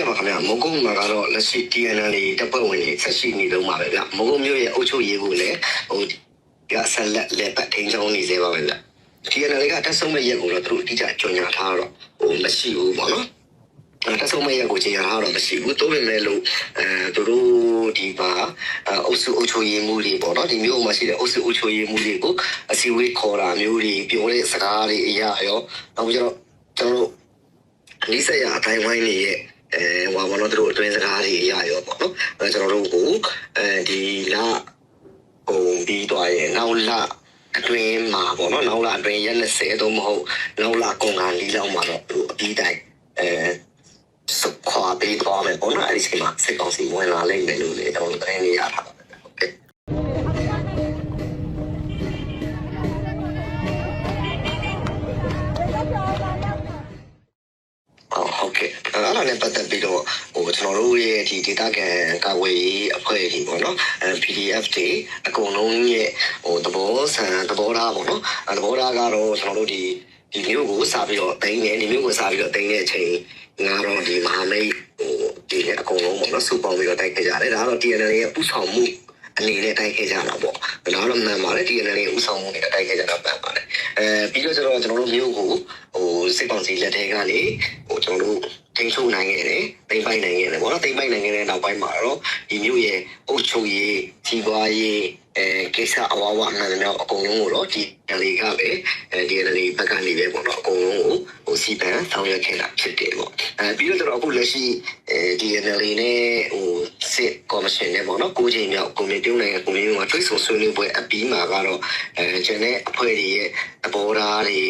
ကဲ့ပါခင်ဗျာမုံကုန်းမှာကတော့လက်ရှိ TNL တပ်ဖွဲ့ဝင်တွေဆက်ရှိနေလုံးပါပဲဗျမုံကုန်းမျိုးရဲ့အုပ်ချုပ်ရေးကိုလည်းဟိုကဆက်လက်လက်ပတ်ထိန်းချောင်းနေသေးပါပဲဗျ TNL ကတက်ဆုံးမဲ့ရက်ကိုတော့သူတို့အတိအကျကြွညာထားတော့ဟိုမရှိဘူးပေါ့နော်အဲတက်ဆုံးမဲ့ရက်ကိုကြညာထားတော့မရှိဘူးတိုးပေမဲ့လို့အဲသူတို့ဒီပါအုပ်စုအုပ်ချုပ်ရေးမှုတွေပေါ့နော်ဒီမျိုးမှာရှိတဲ့အုပ်စုအုပ်ချုပ်ရေးမှုတွေကိုအစည်းအဝေးခေါ်တာမျိုးတွေပြောတဲ့စကားတွေအရာရောနောက်ပြီးတော့ကျွန်တော်တို့အလိစရအတိုင်းဝိုင်းနေရဲ့ အဲဟိုဘာလို့တို့အတွင်းစကားတွေအရာရောပေါ့နော်အဲကျွန်တော်တို့ကိုအဲဒီလဟိုပြီးသွားရဲ့နောက်လအတွင်းမှာပေါ့နော်နောက်လအတွင်းရက်20တော့မဟုတ်နောက်လကုန်ကလီလောက်မှာတော့သူအပြီးတိုင်းအဲစုခွာပေးသွားမယ်ပေါ့နော်အဲဒီချိန်မှာစိတ်ကောင်းစီဝင်လာလိမ့်မယ်လို့လေကျွန်တော်တို့သတင်းလေးရထားပါ ကျွန်တော်တို့ရဲ့ဒီ data ကန်ကာဝေးအဖွဲ့ကြီးပေါ့နော်အဲ PDF တွေအကုန်လုံးရဲ့ဟိုသဘောဆန်သဘောထားပေါ့နော်အဲသဘောထားကတော့ကျွန်တော်တို့ဒီဒီမျိုးကိုစပြီးတော့တိုင်းနေဒီမျိုးကိုစပြီးတော့တိုင်းတဲ့အချိန်ငါတော့ဒီမဟာမိတ်ဟိုဒီနဲ့အကုန်လုံးပေါ့နော်စုပေါင်းပြီးတော့တိုက်ခဲ့ကြတယ်ဒါကတော့ TNL ရဲ့ဥဆောင်မှုအနေနဲ့တိုက်ခဲ့ကြတာပေါ့ဒါတော့မှန်ပါတယ် TNL ရဲ့ဥဆောင်မှုနဲ့တိုက်ခဲ့ကြတာမှန်ပါတယ်အဲပြီးတော့ကျတော့ကျွန်တော်တို့မျိုးကိုဟိုစစ်ကောင်စီလက်ထဲကနေဟိုကျွန်တော်တို့ ထိန်းချုပ်နိုင်ခဲ့တယ်တိမ့်ပိုက်နိုင်ခဲ့တယ်ပေါ့နော်တိမ့်ပိုက်နိုင်ခဲ့တဲ့နောက်ပိုင်းမှာတော့ဒီမျိုးရဲ့အုပ်ချုပ်ရေးကြီးပွားရေးအဲကိစ္စအဝဝအမှန်တမ်းအကုန်လုံးကိုတော့ဒီ LA ကပဲအဲဒီ LA ဘက်ကနေပဲပေါ့နော်အကုန်လုံးကိုဟိုစီပန်ဆောင်ရွက်ခဲ့တာဖြစ်တယ်ပေါ့အဲပြီးတော့ကျတော့အခုလက်ရှိအဲဒီ LA နဲ့ဟိုစစ်ကော်မရှင်နဲ့ပေါ့နော်ကိုချိန်မြောက်ကွန်မြူနတီနိုင်ငံကွန်မြူနတီမှာတွေ့ဆုံဆွေးနွေးပွဲအပြီးမှာကတော့အဲကျန်တဲ့အဖွဲ့တွေရဲ့သဘောထားတွေ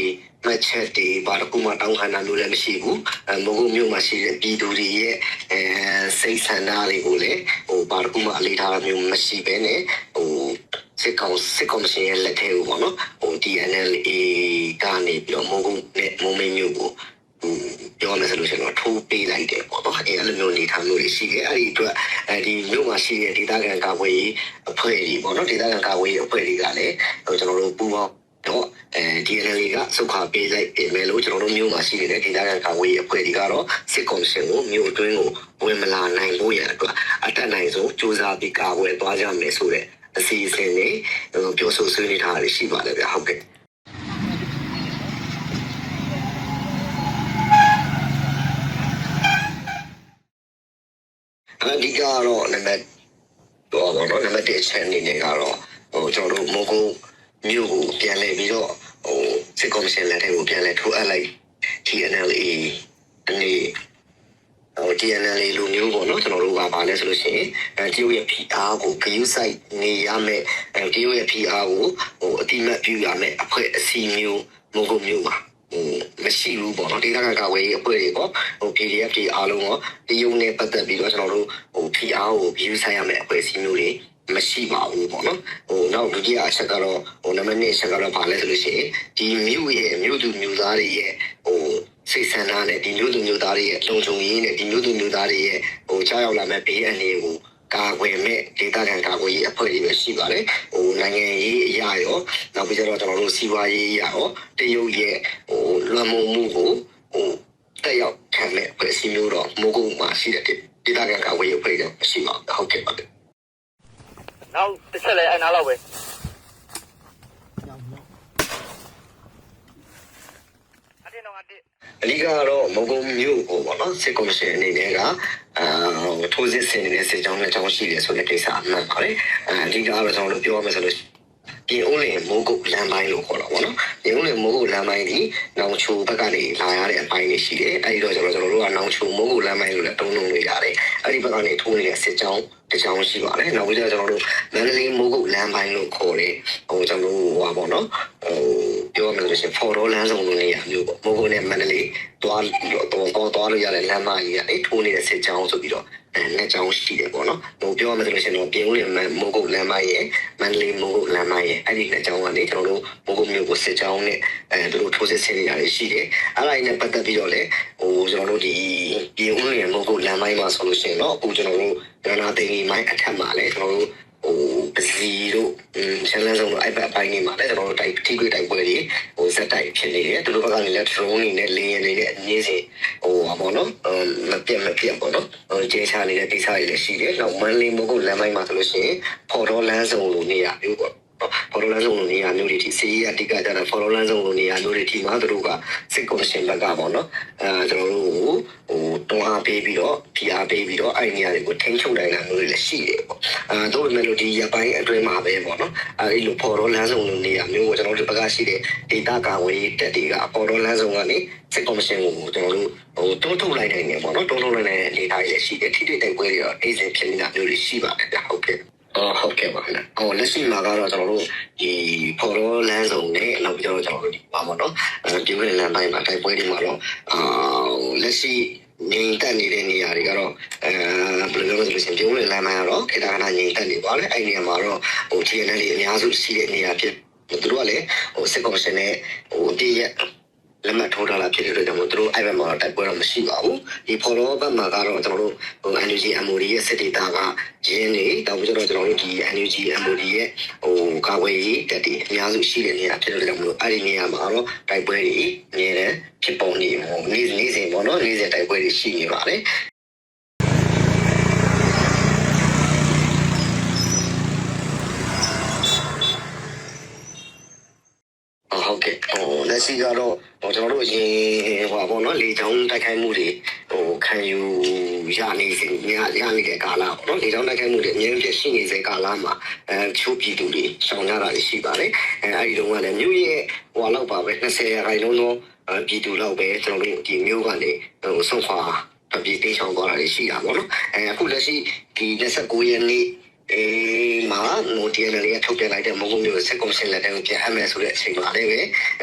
မှတ်ချက်တွေဘာတစ်ခုမှတောင်းခံတာလို့လည်းမရှိဘူးအဲမဟုတ်မျိုးမှာရှိတဲ့ပြည်သူတွေရဲ့အဲစိတ်ဆန္ဒတွေကိုလည်းဟိုဘာတစ်ခုမှအလေးထားတာမျိုးမရှိဘဲနဲ့ဟိုစစ်ကောင်စစ်ကောင်ရှင်ရဲ့လက်ထဲကိုပေါ့နော်ဟို DNLA ကနေပြီးတော့မဟုတ်ဘူးနဲ့မုံမင်းမျိုးကိုဟိုပြောမယ်ဆိုလို့ရှိရင်တော့ထိုးပေးလိုက်တယ်ပေါ့နော်အဲအဲ့လိုမျိုးနေထားမျိုးတွေရှိတယ်အဲ့ဒီအတွက်အဲဒီမြို့မှာရှိတဲ့ဒေသခံကာကွယ်ရေးအဖွဲ့တွေပေါ့နော်ဒေသခံကာကွယ်ရေးအဖွဲ့တွေကလည်းဟိုကျွန်တော်တို့ပူးပေါင်းတော့ အဲဒီ NLA ကစုခါပေးလိုက်ပြင်မယ်လို့ကျွန်တော်တို့မျိုးမှာရှိနေတဲ့ဒေသခံကာကွယ်ရေးအဖွဲ့တွေကတော့စစ်ကောင်စီကိုမျိုးအတွင်းကိုဝင်မလာနိုင်ဖို့ရအတွက်အတက်နိုင်ဆုံးစူးစမ်းပြီးကာကွယ်သွားကြမယ်ဆိုတဲ့အစီအစဉ်တွေဟိုပြောဆိုဆွေးနွေးထားတာရှိပါတယ်ဗျဟုတ်ကဲ့အဓိကကတော့နံပါတ်တော့ဘောနော်နံပါတ်1အချက်အနေနဲ့ကတော့ဟိုကျွန်တော်တို့မိုးကုတ် မြို့ကိုပြန်လဲပြီးတော့ဟိုစစ်ကော်မရှင်လက်ထက်ကိုပြန်လဲထိုးအပ်လိုက် TNLA အနေဟို TNLA လူမျိုးပေါ့နော်ကျွန်တော်တို့ကပါလဲဆိုလို့ရှိရင်အဲတရုတ်ရဲ့ PR ကိုဂရုစိုက်နေရမယ်အဲတရုတ်ရဲ့ PR ကိုဟိုအတိမတ်ပြုရမယ်အဖွဲ့အစည်းမျိုးမိုးကုတ်မျိုးပါဟိုမရှိဘူးပေါ့နော်ဒေသခံကာဝေးအဖွဲ့တွေပေါ့ဟို PDF တွေအားလုံးရောတရုံနဲ့ပတ်သက်ပြီးတော့ကျွန်တော်တို့ဟို PR ကို view ဆိုင်ရမယ့်အဖွဲ့အစည်းမျိုးတွေ မရှိပါဘူးပေါ့နော်ဟိုနောက်ဒုတိယအချက်ကတော့ဟိုနံပါတ်1အချက်ကတော့ဗာလဲဆိုလို့ရှိရင်ဒီမြို့ရဲ့မြို့သူမြို့သားတွေရဲ့ဟိုစိတ်ဆန္ဒနဲ့ဒီမြို့သူမြို့သားတွေရဲ့လုံခြုံရေးနဲ့ဒီမြို့သူမြို့သားတွေရဲ့ဟိုကြားရောက်လာမဲ့ဘေးအန္တရာယ်ကိုကာကွယ်မဲ့ဒေသခံကာကွယ်ရေးအဖွဲ့တွေပဲရှိပါတယ်ဟိုနိုင်ငံရေးအရာရောနောက်ပြီးတော့ကျွန်တော်တို့စီးပွားရေးအရာရောတရုတ်ရဲ့ဟိုလွန်မှုမှုကိုဟိုတက်ရောက်ခံမဲ့အဖွဲ့အစည်းမျိုးတော့မိုးကုတ်မှာရှိတဲ့ဒေသခံကာကွယ်ရေးအဖွဲ့တွေမရှိပါဘူးဟုတ်ကဲ့ပါဗျ နောက်တစ်ချက်လည်းအဲ့နားလောက်ပဲအတင်းတော့အတင်းအဓိကကတော့မုံကုံမြို့ကိုပေါ့နော်စစ်ကော်မရှင်အနေနဲ့ကအာထိုးစစ်ဆင်နေတဲ့စစ်ကြောင်းနဲ့ကြောင်းရှိတယ်ဆိုတဲ့ကိစ္စအမှန်ပါတယ်အအဓိကကတော့ကျွန်တော်တို့ပြောရမယ်ဆိုလို့ ပြင်ဦးလင်မိုးကုတ်လမ်းပိုင်းလို့ခေါ်တာပေါ့နော်ပြင်ဦးလင်မိုးကုတ်လမ်းပိုင်းဒီနောင်ချိုဘက်ကနေလာရတဲ့အပိုင်းတွေရှိတယ်အဲဒီတော့ကျွန်တော်တို့ကနောင်ချိုမိုးကုတ်လမ်းပိုင်းလို့လည်းတုံးလုံးနေရတယ်အဲဒီဘက်ကနေထိုးနေတဲ့စစ်ကြောင်းတစ်ကြောင်းရှိပါတယ်နောက်ပြီးတော့ကျွန်တော်တို့မန္တလေးမိုးကုတ်လမ်းပိုင်းလို့ခေါ်တယ်ဟိုကျွန်တော်တို့ဟိုပါပေါ့နော်ဟိုပြောရမယ်ဆိုလို့ရှိရင်ဖော်တော်လမ်းဆောင်လို့နေရမျိုးပေါ့မိုးကုတ်နဲ့မန္တလေးသွားတော့တော့သွားလို့ရတဲ့လမ်းမကြီးကနေထိုးနေတဲ့စစ်ကြောင်းဆိုပြီးတော့ အဲလက်ကြောင်းရှိတယ်ပေါ့နော်ဟိုပြောရမယ်ဆိုလို့ရှိရင်တော့ပြင်ဦးလင်မိုးကုတ်လမ်းမရဲ့မန္တလေးမိုးကုတ်လမ်းမရဲ့အဲ့ဒီလက်ကြောင်းကနေကျွန်တော်တို့မိုးကုတ်မျိုးကိုစစ်ကြောင်းနဲ့အဲသူတို့ထိုးစစ်ဆင်နေရရှိတယ်အဲ့ဒါနဲ့ပတ်သက်ပြီးတော့လေဟိုကျွန်တော်တို့ဒီပြင်ဦးလင်မိုးကုတ်လမ်းမိုင်းမှာဆိုလို့ရှိရင်တော့အခုကျွန်တော်တို့ဒနာသိန်းမိုင်းအထက်မှာလည်းကျွန်တော်တို့ ဟိုဟိုပစီတို့ချန်လန်းဆုံးတို့အဲ့ဘက်အပိုင်းတွေမှာလည်းကျွန်တော်တို့တိုက်ထိတွေ့တိုက်ပွဲတွေဟိုဇက်တိုက်ဖြစ်နေတယ်သူတို့ဘက်ကနေလည်း drone တွေနဲ့လေယာဉ်တွေနဲ့အငင်းစင်ဟိုပါပေါ့နော်မပြတ်မပြတ်ပေါ့နော်ဟိုကျေချနေတဲ့ကိစ္စတွေလည်းရှိတယ်နောက်မန်လေးမကုတ်လမ်းပိုင်းမှာဆိုလို့ရှိရင်ဖော်တော်လမ်းစုံလိုနေရမျိုးပေါ့ ဖော်တော်လမ်းစုံလိုနေရာမျိုးတွေဒီစီးရတိကကြတာဖော်တော်လမ်းစုံလိုနေရာမျိုးတွေဒီမှာသူတို့ကစစ်ကော်ရှင်ဘက်ကပေါ့နော်အဲကျွန်တော်တို့ဟိုတွန်းအားပေးပြီးတော့ဖိအားပေးပြီးတော့အဲ့နေရာတွေကိုထိန်းချုပ်နိုင်တာမျိုးတွေလည်းရှိတယ်ပေါ့အဲတို့ပေမဲ့လို့ဒီရပိုင်းအတွင်းမှာပဲပေါ့နော်အဲဒီလိုဖော်တော်လမ်းစုံလိုနေရာမျိုးကိုကျွန်တော်တို့ဘက်ကရှိတဲ့ဒေတာကာဝေးတက်တွေကဖော်တော်လမ်းစုံကနေစစ်ကော်ရှင်ကိုကျွန်တော်တို့ဟိုတွန်းထုတ်လိုက်နိုင်တယ်ပေါ့နော်တွန်းထုတ်လိုက်တဲ့အနေအထားတွေရှိတယ်ထိတွေ့တိုက်ပွဲတွေတော့အိစဉ်ဖြစ်နေတာမျိုးတွေရှိပါတယ်ဗျဟုတ်ကဲ့ အော်ဟုတ်ကဲ့ပါခင်ဗျ။ဟိုလက်ရှိမှာကတော့ကျွန်တော်တို့ဒီဖော်တော်လမ်းစုံနဲ့နောက်ပြီးတော့ကျွန်တော်တို့ဒီပါမတော့အဲပြည်ဝင်လမ်းပိုင်းမှာတိုက်ပွဲတွေမှာတော့အာလက်ရှိငြိမ်သက်နေတဲ့နေရာတွေကတော့အဲဘယ်လိုလဲဆိုလို့ရှိရင်ပြည်ဝင်လမ်းပိုင်းကတော့ခေတ္တခဏငြိမ်သက်နေပါလေအဲ့ဒီနေရာမှာတော့ဟို TNL တွေအများစုရှိတဲ့နေရာဖြစ်သူတို့ကလည်းဟိုစစ်ကော်ရှင်နဲ့ဟိုတည့်ရက် လက်မှတ်ထိုးထားတာဖြစ်တဲ့အတွက်ကြောင့်မို့သူတို့အဲ့ဘက်မှာတော့တိုက်ပွဲတော့မရှိပါဘူးဒီဖော်တော်ဘက်မှာကတော့ကျွန်တော်တို့ဟို NUG MOD ရဲ့စစ်ဒေတာကရင်းနေတောက်ပြီးတော့ကျွန်တော်တို့ဒီ NUG MOD ရဲ့ဟိုကာဝေးရေးတက်တီအများစုရှိတဲ့နေရာဖြစ်တဲ့ကြောင့်မို့အဲ့ဒီနေရာမှာတော့တိုက်ပွဲတွေအများနဲ့ဖြစ်ပေါ်နေဟိုနေ့နေ့စဉ်ပေါ့နော်နေ့စဉ်တိုက်ပွဲတွေရှိနေပါတယ် ဟုတ်ကဲ့ဟို လက်ရှိကတော့ဟိုကျွန်တော်တို့အရင်ဟိုပါပေါ့နော်လေချောင်းတိုက်ခိုက်မှုတွေဟိုခံယူရနေစဉ်ညရနေတဲ့ကာလပေါ့နော်လေချောင်းတိုက်ခိုက်မှုတွေအများကြီးရှိနေစဉ်ကာလမှာအဲချိုးပြည်သူတွေရှောင်ရတာတွေရှိပါတယ်အဲအဲ့ဒီတော့ကလည်းမြို့ရဲ့ဟိုလောက်ပါပဲ20ရာခိုင်နှုန်းသောပြည်သူလောက်ပဲကျွန်တော်တို့ဒီမြို့ကနေဟိုဆုံးခွာပြည်တေးချောင်းသွားတာတွေရှိတာပေါ့နော်အဲအခုလက်ရှိဒီ29ရက်နေ့ အေးမာနိုတီနယ်လေးထုတ်ပြန်လိုက်တဲ့မဟုတ်မျိုးစက်ကွန်ရှင်လက်တဲ့ကိုပြန်အပ်မယ်ဆိုတဲ့အချိန်မှာလည်းပဲ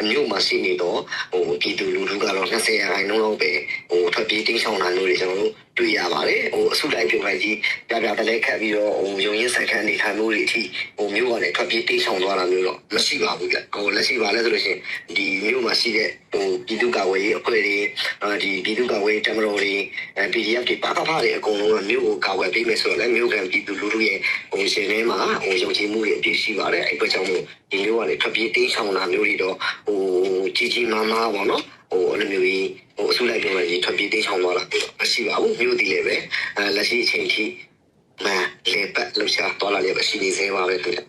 မြို့မှာရှိနေတော့ဟိုပြည်သူလူထုကတော့20ရာခိုင်နှုန်းလောက်ပဲဟိုထွက်ပြေးတင်းချောင်းတာမျိုးတွေကျွန်တော်တို့ တွေ့ရပါတယ်ဟိုအစုလိုက်ပြုတ်လိုက်ကြီးပြပြတလဲခတ်ပြီးတော့ဟိုရုံရင်းဆိုင်ခန်းနေထိုင်မှုတွေအထိဟိုမြို့ကနေထွက်ပြေးတင်းချောင်းသွားတာမျိုးတော့မရှိပါဘူးကြဟိုလက်ရှိပါလဲဆိုလို့ရှိရင်ဒီမြို့မှာရှိတဲ့ဟိုပြည်သူ့ကာကွယ်ရေးအဖွဲ့တွေအဲဒီပြည်သူ့ကာကွယ်ရေးတမတော်တွေအဲ PDF တွေပါကဖားတွေအကုန်လုံးကမြို့ကိုကာကွယ်ပေးမယ်ဆိုတော့လည်းမြို့ကန်ပြည်သူလူထုရဲ့ဟိုရှင်ထဲမှာဟိုယုံကြည်မှုတွေအပြည့်ရှိပါတယ်အဲ့အတွက်ကြောင့်မို့ဒီမျိုးကလည်းထွက်ပြေးတင်းချောင်းတာမျိုးတွေတော့ဟိုကြီးကြီးမားမားပေါ့နော် ဟိုအဲ့လိုမျိုးကြီးဟိုအစုလိုက်ပြောလိုက်ကြီးထွက်ပြေးတင်းချောင်းသွားတာမရှိပါဘူးမြို့တည်လည်းပဲအဲလက်ရှိအချိန်ထိမလေပတ်လှရှာတော်လာလည်းပဲရှိနေသေးပါပဲခင်ဗျ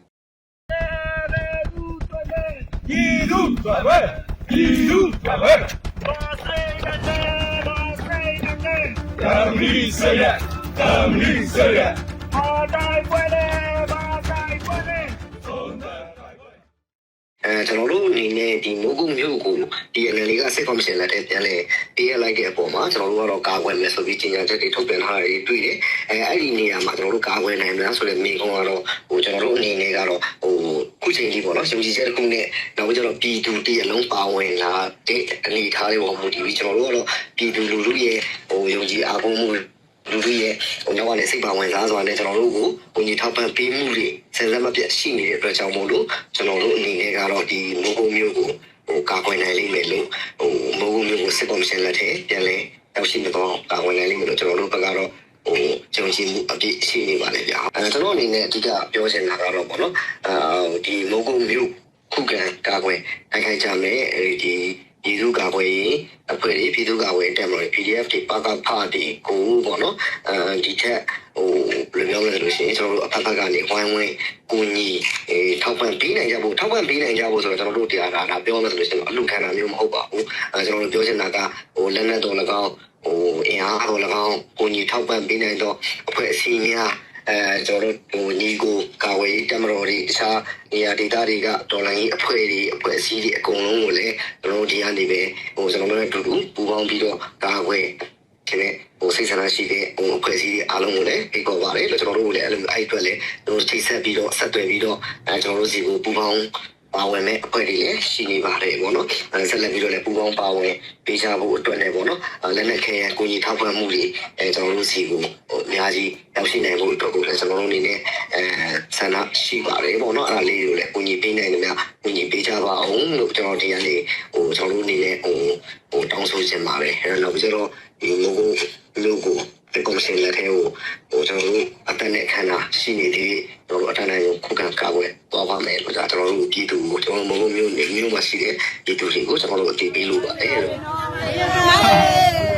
ပြည်သူ့ထွက်ပဲပြည်သူ့ထွက်ပဲဘာစိတ်နဲ့ဘာစိတ်နဲ့ကမ္ဘာစရက်ကမ္ဘာစရက်ဘာတိုင်းပွဲ ကျွန်တော်တို့အနေနဲ့ဒီမိုးကုတ်မြို့ကိုဒီအနယ်လေးကစစ်ကော်မရှင်လက်ထက်ပြန်လဲပေးရလိုက်တဲ့အပေါ်မှာကျွန်တော်တို့ကတော့ကာကွယ်မယ်ဆိုပြီးကြေညာချက်တွေထုတ်ပြန်ထားတာတွေတွေ့တယ်အဲအဲ့ဒီနေရာမှာကျွန်တော်တို့ကာကွယ်နိုင်မလားဆိုတဲ့မိကုံကတော့ဟိုကျွန်တော်တို့အနေနဲ့ကတော့ဟိုခုချိန်ကြီးပေါ့နော်ယုံကြည်ချက်တစ်ခုနဲ့နောက်ကျတော့ပြည်သူတည်းအလုံးပါဝင်လာတဲ့အနေအထားတွေပေါ်မူတည်ပြီးကျွန်တော်တို့ကတော့ပြည်သူလူထုရဲ့ဟိုယုံကြည်အားကိုးမှု လူတွေရဲ့ဟိုနောက်ကလည်းစိတ်ပါဝင်စားစွာနဲ့ကျွန်တော်တို့ကိုဝင်ကြီးထောက်ပံ့ပေးမှုတွေဆယ်စက်မပြတ်ရှိနေတဲ့အတွက်ကြောင့်မို့လို့ကျွန်တော်တို့အနေနဲ့ကတော့ဒီမိုးကုံမျိုးကိုဟိုကာကွယ်နိုင်လိမ့်မယ်လို့ဟိုမိုးကုံမျိုးကိုစစ်ကော်မရှင်လက်ထက်ပြန်လဲရောက်ရှိနေတော့ကာကွယ်နိုင်လိမ့်မယ်လို့ကျွန်တော်တို့ဘက်ကတော့ဟိုကြုံရှိမှုအပြည့်ရှိနေပါလေဗျာအဲကျွန်တော်အနေနဲ့အဓိကပြောချင်တာကတော့ပေါ့နော်အဲဒီမိုးကုံမျိုးခုခံကာကွယ်နိုင်ခိုင်ကြမယ်အဲဒီ ပြည်သူ့ကာကွယ်ရေးအဖွဲ့တွေပြည်သူ့ကာကွယ်တက်မလို့ PDF တွေပါကဖားတွေကိုပေါ့နော်အဲဒီထက်ဟိုဘယ်လိုပြောလဲဆိုလို့ရှိရင်ကျွန်တော်တို့အဖက်ဖက်ကနေဝိုင်းဝန်းကိုညီအဲထောက်ပံ့ပေးနိုင်ကြဖို့ထောက်ပံ့ပေးနိုင်ကြဖို့ဆိုတော့ကျွန်တော်တို့တရားဒါဒါပြောမယ်ဆိုလို့ရှိရင်အလူခံတာမျိုးမဟုတ်ပါဘူးအဲကျွန်တော်တို့ပြောချင်တာကဟိုလက်နက်တော်၎င်းဟိုအင်အားတော်၎င်းကိုညီထောက်ပံ့ပေးနိုင်တော့အဖွဲ့အစည်းများ အဲကျွန်တော်တို့ဟိုညီကိုကာဝေးတမတော်တွေတခြားနေရာဒေသတွေကတော်လိုင်းရေးအဖွဲ့တွေအဖွဲ့အစည်းတွေအကုန်လုံးကိုလည်းကျွန်တော်တို့ဒီကနေပဲဟိုကျွန်တော်တို့နဲ့အတူတူပူးပေါင်းပြီးတော့ကာဝေးဒီနေ့ဟိုစိတ်ဆန္ဒရှိတဲ့ဟိုအဖွဲ့အစည်းတွေအားလုံးကိုလည်းဖိတ်ခေါ်ပါတယ်လို့ကျွန်တော်တို့ကိုလည်းအဲ့လိုအဲ့အတွက်လည်းတို့ချိတ်ဆက်ပြီးတော့ဆက်သွယ်ပြီးတော့အဲကျွန်တော်တို့စီကိုပူးပေါင်း ပါဝင်မဲ့အဖွဲ့တွေလည်းရှိနေပါတယ်ပေါ့နော်အဲဆက်လက်ပြီးတော့လည်းပူးပေါင်းပါဝင်ပေးချဖို့အတွက်လည်းပေါ့နော်အဲလက်နက်ခဲယံကိုကြီးထောက်ပံ့မှုတွေအဲကျွန်တော်တို့စီကိုဟိုအများကြီးရောက်ရှိနိုင်ဖို့အတွက်ကိုလည်းကျွန်တော်တို့အနေနဲ့အဲဆန္ဒရှိပါတယ်ပေါ့နော်အဲ့ဒါလေးကိုလည်းကိုကြီးပေးနိုင်တယ်များကိုကြီးပေးချပါအောင်လို့ကျွန်တော်ဒီကနေ့ဟိုကျွန်တော်တို့အနေနဲ့ဟိုဟိုတောင်းဆိုချင်ပါတယ်အဲနောက်ပြီးတော့ဒီလိုကိုလိုကိုဒီကော်မရှင်လက်ထဲကိုဟိုကျွန်တော်တို့အတက်နဲ့ခန္ဓာရှိနေသေး ကျွန်တော်တို့အတန်းကာကွယ်သွားပါမယ်လို့ဒါကျွန်တော်တို့ပြည်သူကိုကျွန်တော်တို့မဟုတ်မျိုးနေမျိုးမှာရှိတဲ့ပြည်သူတွေကိုကျွန်တော်တို့အတည်ပြုလို့ပါတယ်လို့ဟုတ်